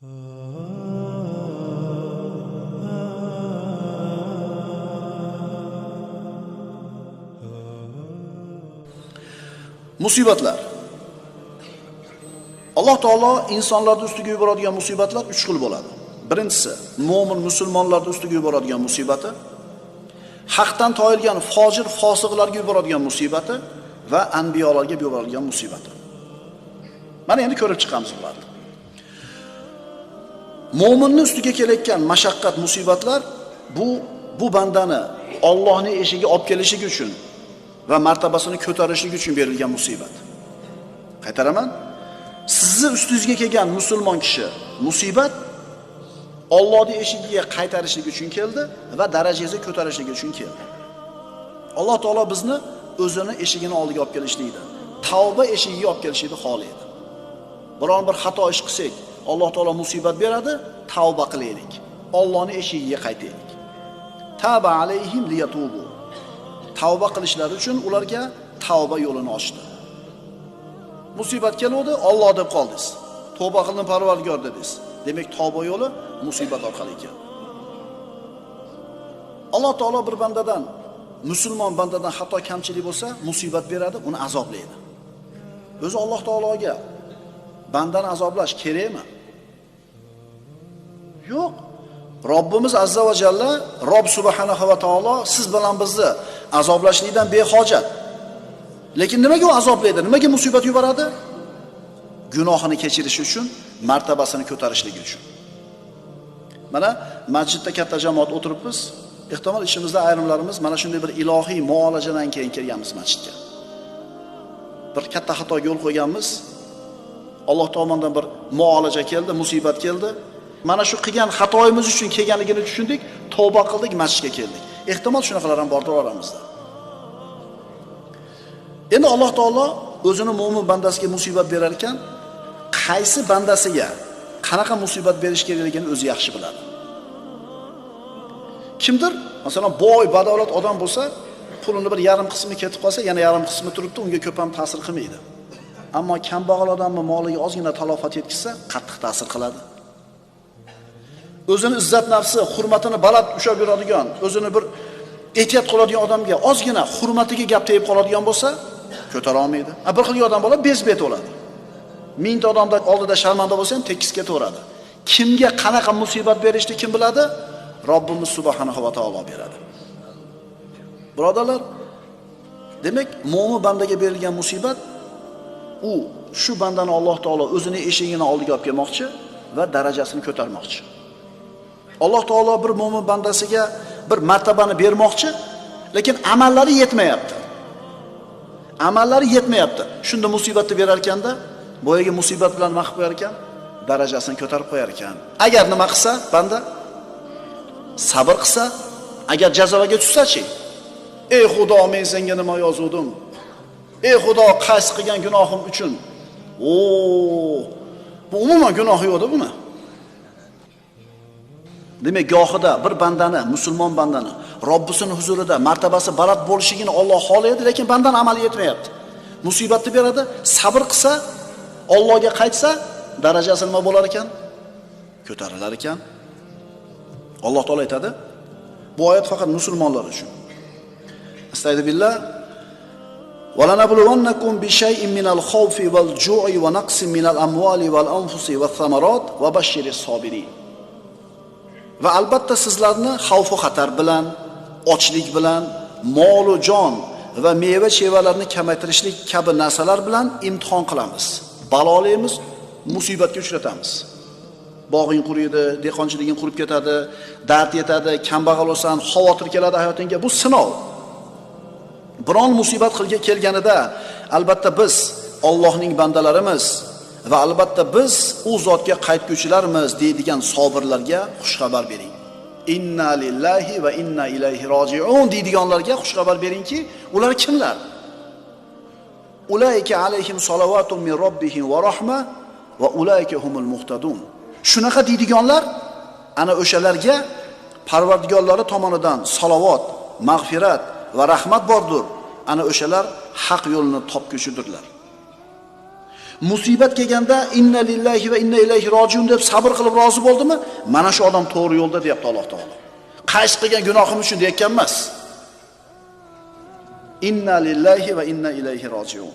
musibatlar. Alloh taolo insonlarni ustiga yuboradigan musibatlar uch xil bo'ladi. Birinchisi mo'min musulmonlarni ustiga yuboradigan musibati. Haqdan toyilgan fojir fosiqlarga yuboradigan musibati va anbiyolarga yuboradigan musibati. Mana endi ko'rib chiqamiz bularni mo'minni ustiga kelayotgan mashaqqat musibatlar bu bu bandani Allohning eshigiga olib kelishligi uchun va martabasini ko'tarishligi uchun berilgan musibat. Qaytaraman. Sizni ustingizga kelgan musulmon kishi musibat Allohning eshigiga qaytarishlik uchun keldi va darajangizni ko'tarishlik uchun keldi. Alloh taolo bizni o'zini eshigini oldiga olib kelishlikni tavba eshigiga olib kelishlikni xohlaydi biron bir xato ish qilsak alloh taolo musibat beradi tavba qilaylik. Allohning eshigiga qaytaylik. Taba alayhim liyatubu. Tavba qilishlari uchun ularga tavba yo'lini ochdi. Musibat keluvdi Alloh deb qoldingiz. Tavba qildim parvardigor dedingiz. Demak tavba yo'li musibat orqali keldi. Alloh taolo bir bandadan musulmon bandadan xato kamchilik bo'lsa musibat beradi uni azoblaydi. O'zi alloh taologa bandani azoblash kerakmi yo'q. Robbimiz azza va jalla rob subhanahu va taolo siz bilan bizni azoblashlikdan behojat. Lekin nimaga u azoblaydi nimaga musibat yuboradi? Gunohini kechirish uchun martabasini ko'tarishligi uchun. Mana masjidda katta jamoat o'tiribmiz. Ehtimol ichimizda ayrimlarimiz mana shunday bir ilohiy muolajadan keyin kelganmiz masjidga. Bir katta xatoga yo'l qo'yganmiz. Alloh tomonidan bir muolaja keldi musibat keldi. Mana shu qilgan xatoyimiz uchun kelganligini tushundik tavba qildik masjidga keldik. Ehtimol shunaqalar ham bordir oramizda. Endi alloh taolo o'zini mo'min bandasiga musibat berar ekan qaysi bandasiga qanaqa musibat berish kerakligini o'zi yaxshi biladi. Kimdir masalan boy badavlat odam bo'lsa pulini bir yarim qismi ketib qolsa yana yarim qismi turibdi unga ko'p ham ta'sir qilmaydi. Ammo kambag'al odamni moliga ozgina talofat yetkazsa qattiq ta'sir qiladi. O'zini izzat nafsi hurmatini baland ushlab yuradigan o'zini bir ehtiyot qiladigan odamga ozgina hurmatiga gap tegib qoladigan bo'lsa ko'tara olmaydi. Bir xil odam bo'ladi bezbet bo'ladi. Mingta odamni oldida sharmanda bo'lsa ham tekis ketaveradi kimga qanaqa musibat berishni kim biladi? Robbimiz subhanahu va taolo beradi. Birodarlar demak mo'min bandaga berilgan musibat u shu bandani alloh taolo o'zini eshigini oldiga olib kelmoqchi va darajasini ko'tarmoqchi. Alloh taolo bir mo'min bandasiga bir martabani bermoqchi lekin amallari yetmayapti. Amallari yetmayapti. Shunda musibatni berar ekanda boyagi musibat bilan nima qilib qo'yar ekan darajasini ko'tarib qo'yar ekan. Agar nima qilsa banda sabr qilsa agar jazoga tushsachi? Ey xudo men senga nima yozuvdim? Ey xudo qaysi qilgan gunohim uchun? O bu umuman gunohi yo'qda buni. Demak gohida bir bandani musulmon bandani robbisini huzurida martabasi baland bo'lishligini Alloh xohlaydi lekin bandani amali yetmayapti. Musibatni beradi sabr qilsa Allohga qaytsa darajasi nima bo'lar ekan? Ko'tarilar ekan. Alloh taolo aytadi bu oyat faqat musulmonlar uchun. Astag'firullah ولنبلونكم بشيء من الخوف والجوع ونقص من الأموال والأنفس والثمرات وبشر الصابرين va albatta sizlarni xavfu xatar bilan ochlik bilan molu jon va meva chevalarni kamaytirishlik kabi narsalar bilan imtihon qilamiz balolaymiz musibatga uchratamiz bog'ing quriydi dehqonchiliging qurib ketadi dard yetadi kambag'al bo'lsan xavotir keladi hayotingga bu sinov Biron musibat qilga kelganida albatta biz Allohning bandalarimiz va albatta biz u zotga qaytguvchilarmiz deydigan sobirlarga xushxabar bering. Inna lillahi va inna ilayhi rojiun deydiganlarga xushxabar beringki ular kimlar? Ulayka alayhim salovatun min robbihim va rahma va ulayka humul muhtadun. Shunaqa deydiganlar ana o'shalarga parvardigorlari tomonidan salovat mag'firat va rahmat bordir. Ana o'shalar haq yo'lni topguchidirlar musibat kelganda inna lillahi va inna ilayhi rojiun deb sabr qilib rozi bo'ldimi? Mana shu odam to'g'ri yo'lda deyapti alloh taolo. Qaysi qilgan gunohim uchun deyotgan emas. Inna lillahi va inna ilayhi rojiun.